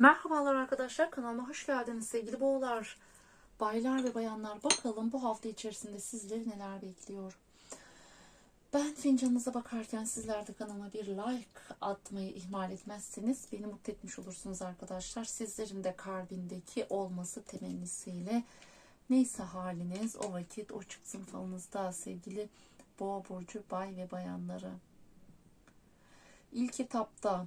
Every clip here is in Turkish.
Merhabalar arkadaşlar kanalıma hoş geldiniz sevgili boğalar. Baylar ve bayanlar bakalım bu hafta içerisinde sizleri neler bekliyor. Ben fincanınıza bakarken sizler de kanalıma bir like atmayı ihmal etmezseniz beni mutlu etmiş olursunuz arkadaşlar. Sizlerin de kalbindeki olması temennisiyle neyse haliniz o vakit o çıksın falınızda sevgili boğa burcu bay ve bayanları. İlk etapta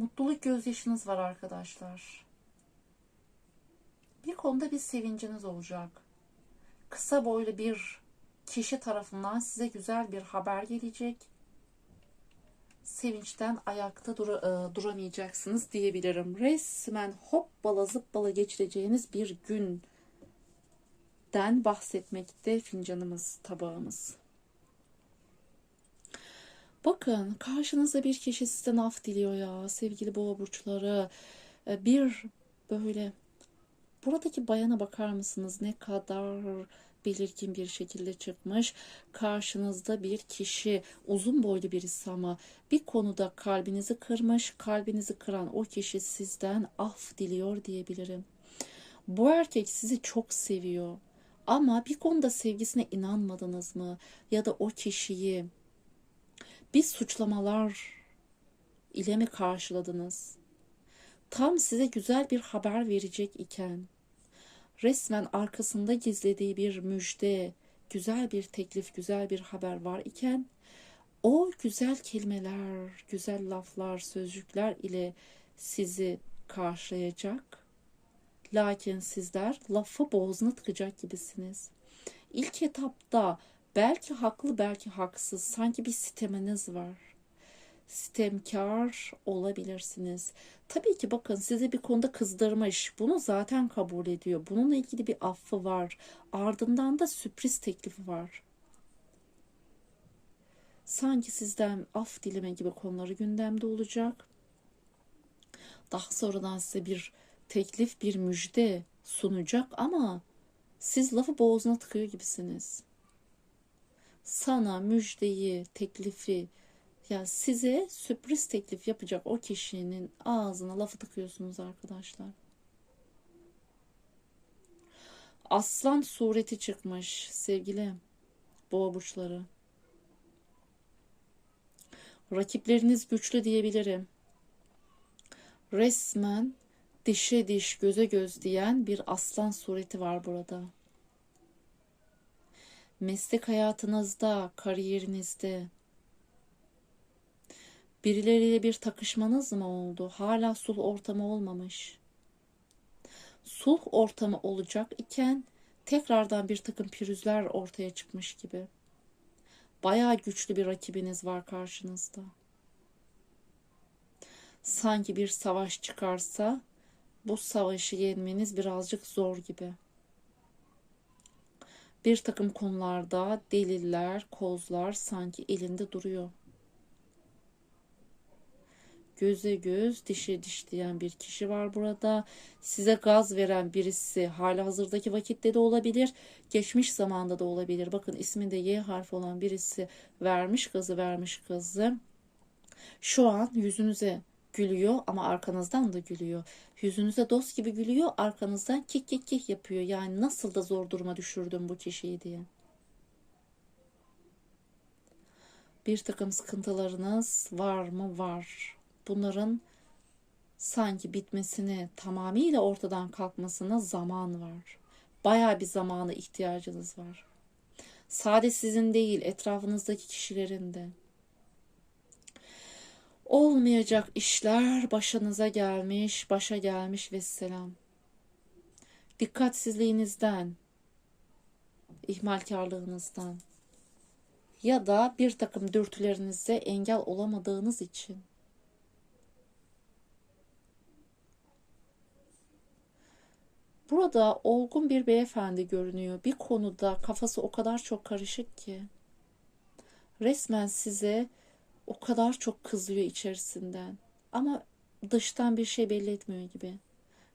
mutluluk gözyaşınız var arkadaşlar. Bir konuda bir sevinciniz olacak. Kısa boylu bir kişi tarafından size güzel bir haber gelecek. Sevinçten ayakta dura- e, duramayacaksınız diyebilirim. Resmen hoppala zıppala geçireceğiniz bir günden bahsetmekte fincanımız, tabağımız. Bakın karşınızda bir kişi sizden af diliyor ya sevgili boğa burçları. Ee, Bir böyle buradaki bayana bakar mısınız ne kadar belirgin bir şekilde çıkmış. Karşınızda bir kişi uzun boylu birisi ama bir konuda kalbinizi kırmış. Kalbinizi kıran o kişi sizden af diliyor diyebilirim. Bu erkek sizi çok seviyor. Ama bir konuda sevgisine inanmadınız mı? Ya da o kişiyi bir suçlamalar ile mi karşıladınız? Tam size güzel bir haber verecek iken resmen arkasında gizlediği bir müjde, güzel bir teklif, güzel bir haber var iken o güzel kelimeler, güzel laflar, sözcükler ile sizi karşılayacak. Lakin sizler lafı boğazına tıkacak gibisiniz. İlk etapta belki haklı belki haksız sanki bir siteminiz var. Sitemkar olabilirsiniz. Tabii ki bakın sizi bir konuda kızdırmış. Bunu zaten kabul ediyor. Bununla ilgili bir affı var. Ardından da sürpriz teklifi var. Sanki sizden af dileme gibi konuları gündemde olacak. Daha sonradan size bir teklif, bir müjde sunacak ama siz lafı boğazına tıkıyor gibisiniz sana müjdeyi, teklifi ya size sürpriz teklif yapacak o kişinin ağzına lafı tıkıyorsunuz arkadaşlar. Aslan sureti çıkmış sevgili boğa burçları. Rakipleriniz güçlü diyebilirim. Resmen dişe diş, göze göz diyen bir aslan sureti var burada meslek hayatınızda, kariyerinizde birileriyle bir takışmanız mı oldu? Hala sulh ortamı olmamış. Sulh ortamı olacak iken tekrardan bir takım pürüzler ortaya çıkmış gibi. Bayağı güçlü bir rakibiniz var karşınızda. Sanki bir savaş çıkarsa bu savaşı yenmeniz birazcık zor gibi bir takım konularda deliller, kozlar sanki elinde duruyor. Göze göz, dişe diş diyen bir kişi var burada. Size gaz veren birisi hala hazırdaki vakitte de olabilir, geçmiş zamanda da olabilir. Bakın isminde Y harfi olan birisi vermiş gazı vermiş gazı. Şu an yüzünüze gülüyor ama arkanızdan da gülüyor. Yüzünüze dost gibi gülüyor, arkanızdan kik kik kik yapıyor. Yani nasıl da zor duruma düşürdüm bu kişiyi diye. Bir takım sıkıntılarınız var mı? Var. Bunların sanki bitmesine, tamamıyla ortadan kalkmasına zaman var. Baya bir zamana ihtiyacınız var. Sade sizin değil, etrafınızdaki kişilerin de olmayacak işler başınıza gelmiş, başa gelmiş ve selam. Dikkatsizliğinizden, ihmalkarlığınızdan ya da bir takım dürtülerinize engel olamadığınız için Burada olgun bir beyefendi görünüyor. Bir konuda kafası o kadar çok karışık ki resmen size o kadar çok kızıyor içerisinden. Ama dıştan bir şey belli etmiyor gibi.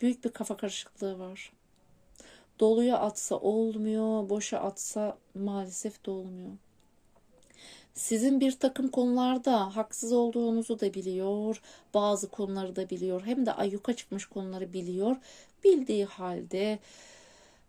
Büyük bir kafa karışıklığı var. Doluya atsa olmuyor, boşa atsa maalesef de olmuyor. Sizin bir takım konularda haksız olduğunuzu da biliyor, bazı konuları da biliyor, hem de ayyuka çıkmış konuları biliyor. Bildiği halde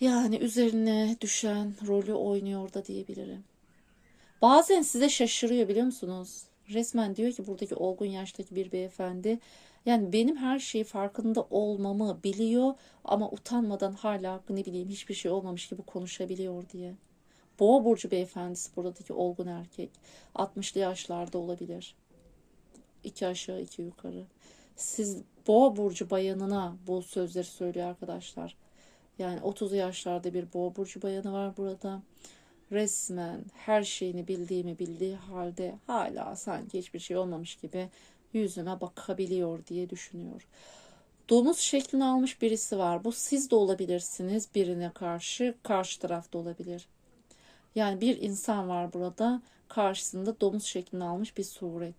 yani üzerine düşen rolü oynuyor da diyebilirim. Bazen size şaşırıyor biliyor musunuz? Resmen diyor ki buradaki olgun yaştaki bir beyefendi yani benim her şeyi farkında olmamı biliyor ama utanmadan hala ne bileyim hiçbir şey olmamış gibi konuşabiliyor diye. Boğa burcu beyefendisi buradaki olgun erkek. 60'lı yaşlarda olabilir. İki aşağı iki yukarı. Siz boğa burcu bayanına bu sözleri söylüyor arkadaşlar. Yani 30 yaşlarda bir boğa burcu bayanı var burada. Resmen her şeyini bildiğimi bildiği halde hala sanki hiçbir şey olmamış gibi yüzüme bakabiliyor diye düşünüyor. Domuz şeklini almış birisi var. Bu siz de olabilirsiniz birine karşı, karşı tarafta olabilir. Yani bir insan var burada karşısında domuz şeklini almış bir suret.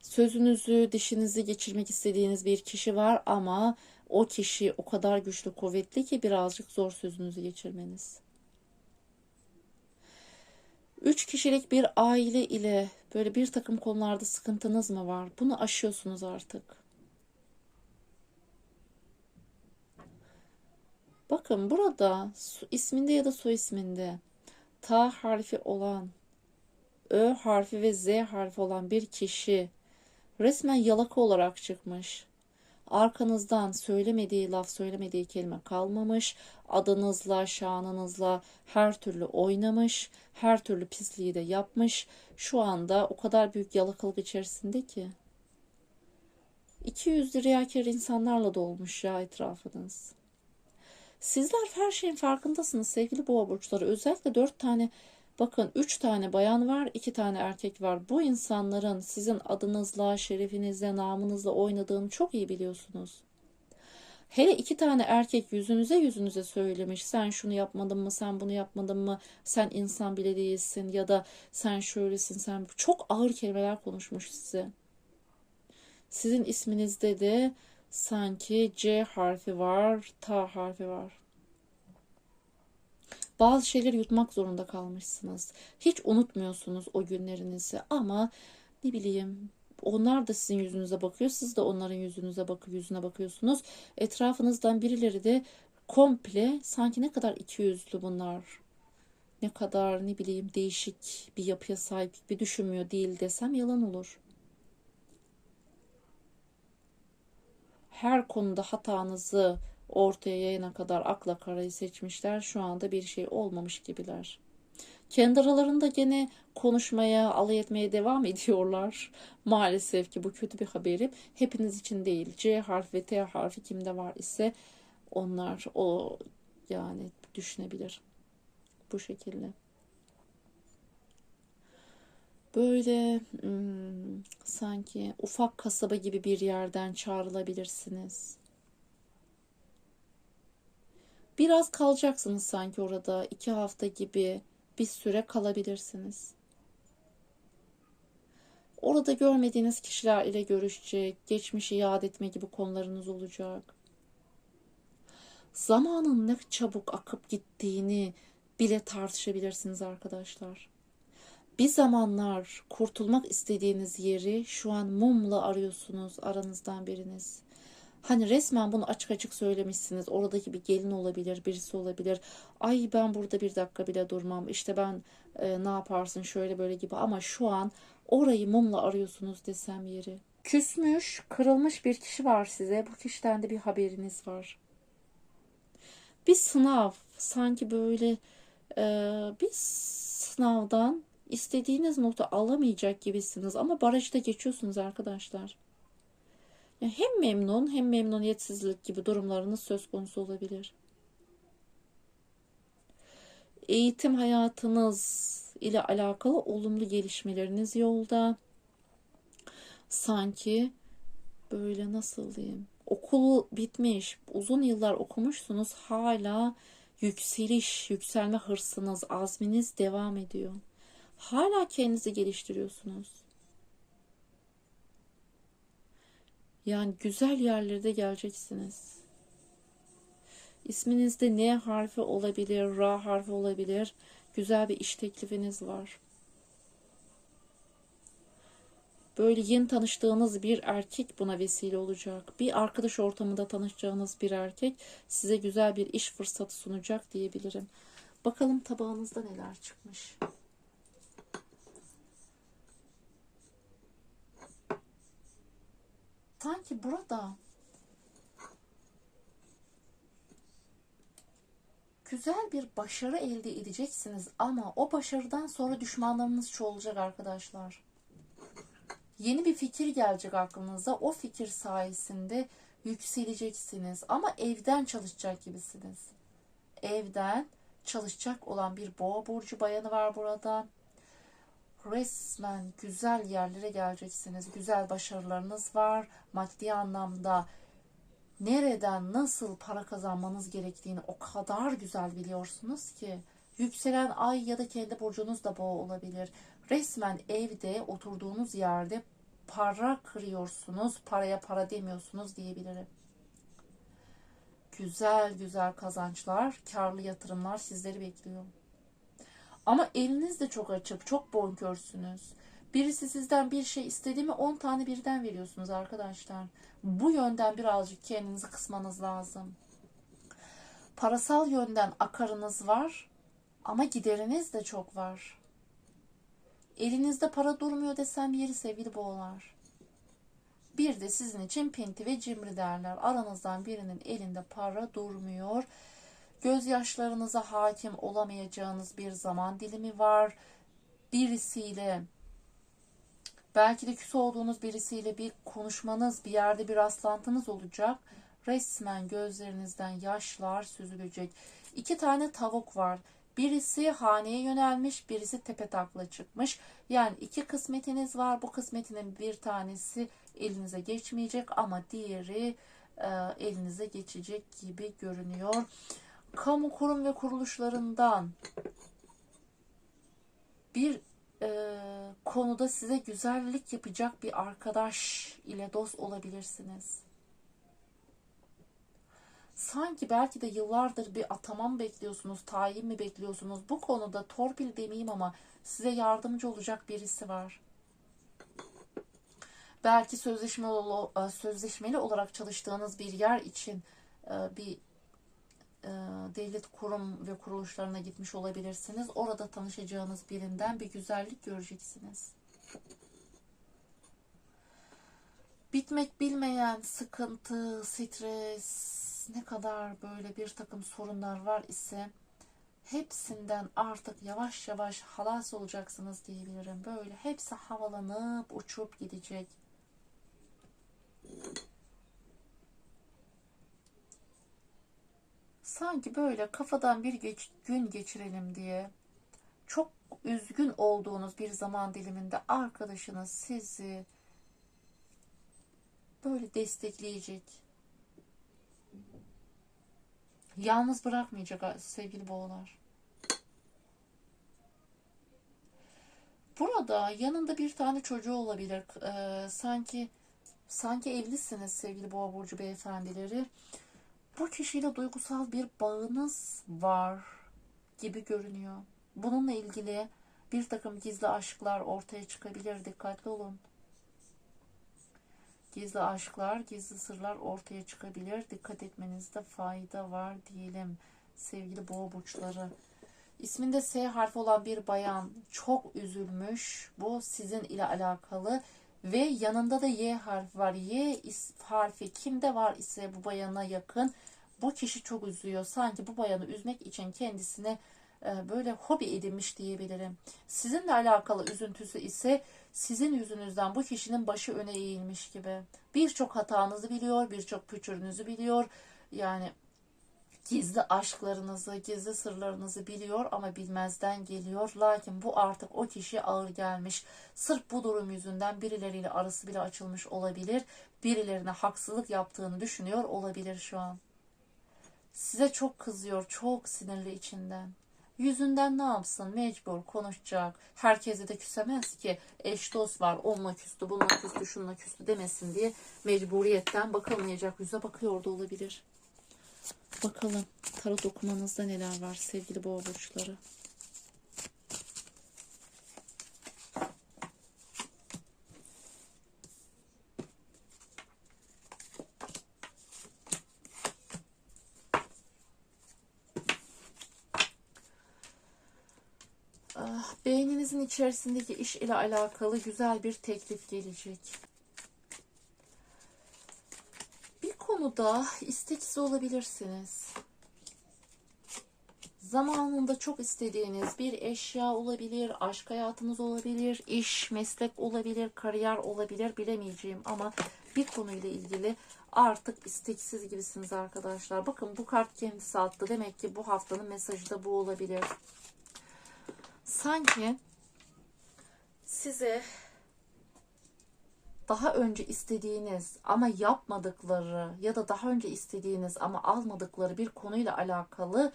Sözünüzü, dişinizi geçirmek istediğiniz bir kişi var ama o kişi o kadar güçlü, kuvvetli ki birazcık zor sözünüzü geçirmeniz. Üç kişilik bir aile ile böyle bir takım konularda sıkıntınız mı var? Bunu aşıyorsunuz artık. Bakın burada isminde ya da soy isminde ta harfi olan, ö harfi ve z harfi olan bir kişi resmen yalaka olarak çıkmış. Arkanızdan söylemediği laf, söylemediği kelime kalmamış. Adınızla, şanınızla her türlü oynamış. Her türlü pisliği de yapmış. Şu anda o kadar büyük yalakalık içerisinde ki. 200 riyakar insanlarla dolmuş ya etrafınız. Sizler her şeyin farkındasınız sevgili boğa burçları. Özellikle 4 tane bakın 3 tane bayan var, 2 tane erkek var. Bu insanların sizin adınızla, şerefinizle, namınızla oynadığını çok iyi biliyorsunuz. Hele iki tane erkek yüzünüze yüzünüze söylemiş. Sen şunu yapmadın mı, sen bunu yapmadın mı, sen insan bile değilsin ya da sen şöylesin, sen çok ağır kelimeler konuşmuş size. Sizin isminizde de sanki C harfi var, T harfi var. Bazı şeyleri yutmak zorunda kalmışsınız. Hiç unutmuyorsunuz o günlerinizi ama ne bileyim onlar da sizin yüzünüze bakıyor. Siz de onların yüzünüze bakıp yüzüne bakıyorsunuz. Etrafınızdan birileri de komple sanki ne kadar iki yüzlü bunlar. Ne kadar ne bileyim değişik bir yapıya sahip bir düşünmüyor değil desem yalan olur. Her konuda hatanızı ortaya yayına kadar akla karayı seçmişler. Şu anda bir şey olmamış gibiler. Kendi aralarında gene konuşmaya, alay etmeye devam ediyorlar. Maalesef ki bu kötü bir haberim. Hepiniz için değil. C harfi ve T harfi kimde var ise onlar o yani düşünebilir. Bu şekilde. Böyle hmm, sanki ufak kasaba gibi bir yerden çağrılabilirsiniz. Biraz kalacaksınız sanki orada iki hafta gibi bir süre kalabilirsiniz. Orada görmediğiniz kişiler ile görüşecek, geçmişi yad etme gibi konularınız olacak. Zamanın ne çabuk akıp gittiğini bile tartışabilirsiniz arkadaşlar. Bir zamanlar kurtulmak istediğiniz yeri şu an mumla arıyorsunuz aranızdan biriniz. Hani resmen bunu açık açık söylemişsiniz. Oradaki bir gelin olabilir, birisi olabilir. Ay ben burada bir dakika bile durmam. İşte ben e, ne yaparsın şöyle böyle gibi. Ama şu an orayı mumla arıyorsunuz desem yeri. Küsmüş, kırılmış bir kişi var size. Bu kişiden de bir haberiniz var. Bir sınav, sanki böyle e, bir sınavdan istediğiniz notu alamayacak gibisiniz. Ama barajda geçiyorsunuz arkadaşlar. Hem memnun hem memnuniyetsizlik gibi durumlarınız söz konusu olabilir. Eğitim hayatınız ile alakalı olumlu gelişmeleriniz yolda. Sanki böyle nasıl diyeyim? Okulu bitmiş, uzun yıllar okumuşsunuz. Hala yükseliş, yükselme hırsınız, azminiz devam ediyor. Hala kendinizi geliştiriyorsunuz. Yani güzel yerlerde geleceksiniz. İsminizde N harfi olabilir, R harfi olabilir. Güzel bir iş teklifiniz var. Böyle yeni tanıştığınız bir erkek buna vesile olacak. Bir arkadaş ortamında tanışacağınız bir erkek size güzel bir iş fırsatı sunacak diyebilirim. Bakalım tabağınızda neler çıkmış. Sanki burada güzel bir başarı elde edeceksiniz ama o başarıdan sonra düşmanlarınız çoğalacak arkadaşlar. Yeni bir fikir gelecek aklınıza. O fikir sayesinde yükseleceksiniz ama evden çalışacak gibisiniz. Evden çalışacak olan bir boğa burcu bayanı var burada. Resmen güzel yerlere geleceksiniz. Güzel başarılarınız var. Maddi anlamda nereden nasıl para kazanmanız gerektiğini o kadar güzel biliyorsunuz ki. Yükselen ay ya da kendi burcunuz da boğa olabilir. Resmen evde oturduğunuz yerde para kırıyorsunuz. Paraya para demiyorsunuz diyebilirim. Güzel güzel kazançlar, karlı yatırımlar sizleri bekliyor. Ama eliniz de çok açık, çok bonkörsünüz. Birisi sizden bir şey istedi mi 10 tane birden veriyorsunuz arkadaşlar. Bu yönden birazcık kendinizi kısmanız lazım. Parasal yönden akarınız var ama gideriniz de çok var. Elinizde para durmuyor desem yeri sevgili boğalar. Bir de sizin için pinti ve cimri derler. Aranızdan birinin elinde para durmuyor. Gözyaşlarınıza hakim olamayacağınız bir zaman dilimi var. Birisiyle belki de küs olduğunuz birisiyle bir konuşmanız, bir yerde bir rastlantınız olacak. Resmen gözlerinizden yaşlar süzülecek. İki tane tavuk var. Birisi haneye yönelmiş, birisi tepe takla çıkmış. Yani iki kısmetiniz var. Bu kısmetinin bir tanesi elinize geçmeyecek ama diğeri e, elinize geçecek gibi görünüyor. Kamu kurum ve kuruluşlarından bir e, konuda size güzellik yapacak bir arkadaş ile dost olabilirsiniz. Sanki belki de yıllardır bir ataman bekliyorsunuz, tayin mi bekliyorsunuz? Bu konuda torpil demeyeyim ama size yardımcı olacak birisi var. Belki sözleşmeli, sözleşmeli olarak çalıştığınız bir yer için e, bir e, devlet kurum ve kuruluşlarına gitmiş olabilirsiniz. Orada tanışacağınız birinden bir güzellik göreceksiniz. Bitmek bilmeyen sıkıntı, stres, ne kadar böyle bir takım sorunlar var ise hepsinden artık yavaş yavaş halas olacaksınız diyebilirim. Böyle hepsi havalanıp uçup gidecek. Sanki böyle kafadan bir geç, gün geçirelim diye çok üzgün olduğunuz bir zaman diliminde arkadaşınız sizi böyle destekleyecek. Yalnız bırakmayacak sevgili boğalar. Burada yanında bir tane çocuğu olabilir. Ee, sanki sanki evlisiniz sevgili boğa burcu beyefendileri. Bu kişiyle duygusal bir bağınız var gibi görünüyor. Bununla ilgili bir takım gizli aşklar ortaya çıkabilir. Dikkatli olun. Gizli aşklar, gizli sırlar ortaya çıkabilir. Dikkat etmenizde fayda var diyelim sevgili boğa burçları. İsminde S harfi olan bir bayan çok üzülmüş. Bu sizin ile alakalı ve yanında da Y harfi var. Y harfi kimde var ise bu bayana yakın. Bu kişi çok üzüyor. Sanki bu bayanı üzmek için kendisine e, böyle hobi edinmiş diyebilirim. Sizinle alakalı üzüntüsü ise sizin yüzünüzden bu kişinin başı öne eğilmiş gibi. Birçok hatanızı biliyor, birçok püçürünüzü biliyor. Yani gizli aşklarınızı, gizli sırlarınızı biliyor ama bilmezden geliyor. Lakin bu artık o kişi ağır gelmiş. Sırf bu durum yüzünden birileriyle arası bile açılmış olabilir. Birilerine haksızlık yaptığını düşünüyor olabilir şu an. Size çok kızıyor, çok sinirli içinden. Yüzünden ne yapsın? Mecbur konuşacak. Herkese de küsemez ki. Eş dost var. Onunla küstü, bununla küstü, şununla küstü demesin diye mecburiyetten bakamayacak yüze bakıyor da olabilir. Bakalım tarot okumanızda neler var sevgili boğa burçları. Ah, beyninizin içerisindeki iş ile alakalı güzel bir teklif gelecek. Konuda isteksiz olabilirsiniz. Zamanında çok istediğiniz bir eşya olabilir, aşk hayatınız olabilir, iş, meslek olabilir, kariyer olabilir bilemeyeceğim ama bir konuyla ilgili artık isteksiz gibisiniz arkadaşlar. Bakın bu kart kendisi attı. Demek ki bu haftanın mesajı da bu olabilir. Sanki size daha önce istediğiniz ama yapmadıkları ya da daha önce istediğiniz ama almadıkları bir konuyla alakalı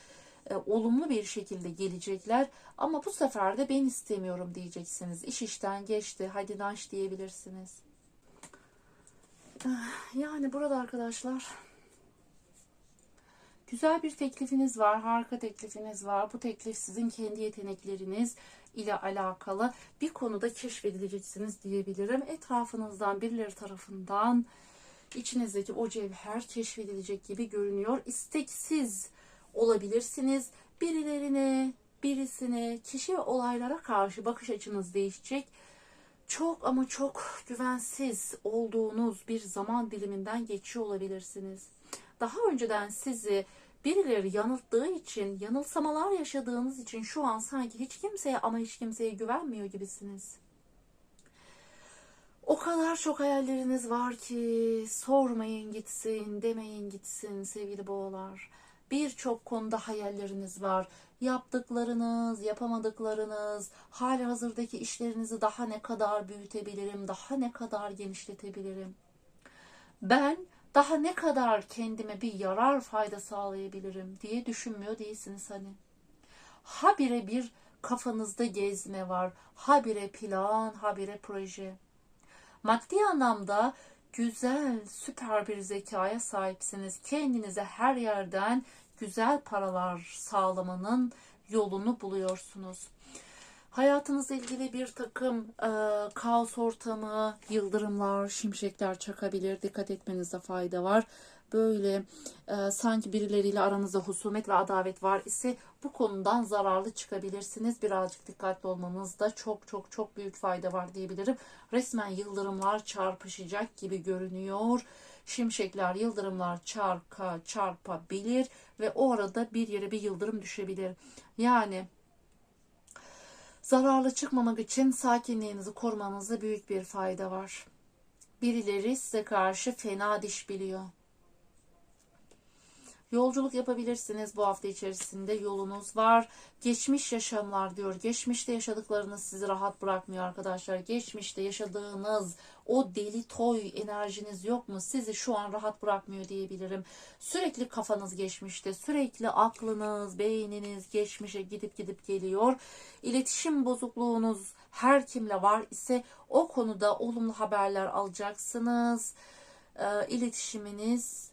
e, olumlu bir şekilde gelecekler. Ama bu sefer de ben istemiyorum diyeceksiniz. İş işten geçti. Hadi naş diyebilirsiniz. Ah, Yani burada arkadaşlar güzel bir teklifiniz var. Harika teklifiniz var. Bu teklif sizin kendi yetenekleriniz ile alakalı bir konuda keşfedileceksiniz diyebilirim. Etrafınızdan birileri tarafından içinizdeki o cevher keşfedilecek gibi görünüyor. İsteksiz olabilirsiniz. Birilerine, birisine, kişi ve olaylara karşı bakış açınız değişecek. Çok ama çok güvensiz olduğunuz bir zaman diliminden geçiyor olabilirsiniz. Daha önceden sizi birileri yanılttığı için, yanılsamalar yaşadığınız için şu an sanki hiç kimseye ama hiç kimseye güvenmiyor gibisiniz. O kadar çok hayalleriniz var ki sormayın gitsin, demeyin gitsin sevgili boğalar. Birçok konuda hayalleriniz var. Yaptıklarınız, yapamadıklarınız, hali hazırdaki işlerinizi daha ne kadar büyütebilirim, daha ne kadar genişletebilirim. Ben daha ne kadar kendime bir yarar fayda sağlayabilirim diye düşünmüyor değilsiniz hani. Habire bir kafanızda gezme var. Habire plan, habire proje. Maddi anlamda güzel, süper bir zekaya sahipsiniz. Kendinize her yerden güzel paralar sağlamanın yolunu buluyorsunuz. Hayatınızla ilgili bir takım e, kaos ortamı, yıldırımlar, şimşekler çakabilir. Dikkat etmenizde fayda var. Böyle e, sanki birileriyle aranızda husumet ve adavet var ise bu konudan zararlı çıkabilirsiniz. Birazcık dikkatli olmanızda çok çok çok büyük fayda var diyebilirim. Resmen yıldırımlar çarpışacak gibi görünüyor. Şimşekler, yıldırımlar çarka çarpabilir ve o arada bir yere bir yıldırım düşebilir. Yani Zararlı çıkmamak için sakinliğinizi korumanızda büyük bir fayda var. Birileri size karşı fena diş biliyor. Yolculuk yapabilirsiniz bu hafta içerisinde yolunuz var. Geçmiş yaşamlar diyor. Geçmişte yaşadıklarınız sizi rahat bırakmıyor arkadaşlar. Geçmişte yaşadığınız o deli toy enerjiniz yok mu? Sizi şu an rahat bırakmıyor diyebilirim. Sürekli kafanız geçmişte, sürekli aklınız, beyniniz geçmişe gidip gidip geliyor. İletişim bozukluğunuz her kimle var ise o konuda olumlu haberler alacaksınız. E, iletişiminiz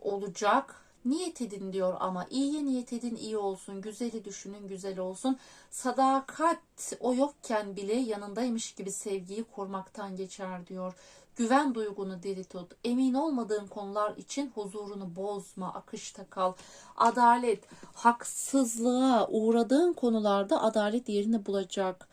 olacak Niyet edin diyor ama iyiye niyet edin iyi olsun. Güzeli düşünün güzel olsun. Sadakat o yokken bile yanındaymış gibi sevgiyi korumaktan geçer diyor. Güven duygunu diri tut. Emin olmadığın konular için huzurunu bozma, akışta kal. Adalet, haksızlığa uğradığın konularda adalet yerini bulacak.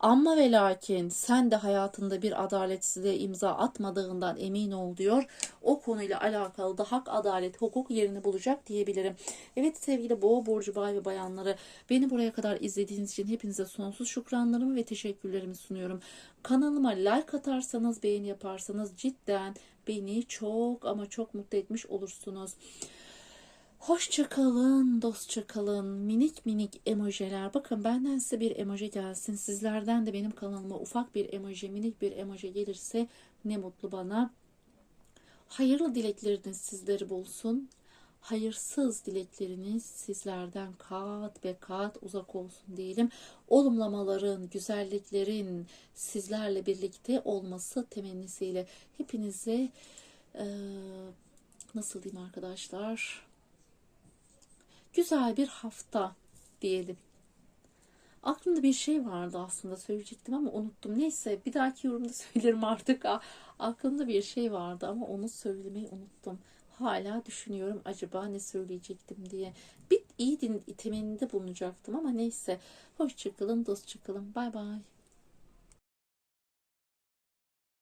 Ama ve lakin sen de hayatında bir adaletsizliğe imza atmadığından emin ol diyor. O konuyla alakalı da hak, adalet, hukuk yerini bulacak diyebilirim. Evet sevgili boğa burcu bay ve bayanları beni buraya kadar izlediğiniz için hepinize sonsuz şükranlarımı ve teşekkürlerimi sunuyorum. Kanalıma like atarsanız, beğeni yaparsanız cidden beni çok ama çok mutlu etmiş olursunuz. Hoşça kalın, dostça kalın. Minik minik emojiler. Bakın benden size bir emoji gelsin. Sizlerden de benim kanalıma ufak bir emoji, minik bir emoji gelirse ne mutlu bana. Hayırlı dilekleriniz sizleri bulsun. Hayırsız dilekleriniz sizlerden kat ve kat uzak olsun diyelim. Olumlamaların, güzelliklerin sizlerle birlikte olması temennisiyle hepinize e, nasıl diyeyim arkadaşlar? Güzel bir hafta diyelim. Aklımda bir şey vardı aslında söyleyecektim ama unuttum. Neyse bir dahaki yorumda söylerim artık. Aklımda bir şey vardı ama onu söylemeyi unuttum. Hala düşünüyorum acaba ne söyleyecektim diye. Bir iyi din temennide bulunacaktım ama neyse. Hoşçakalın, dostçakalın. Bay bay.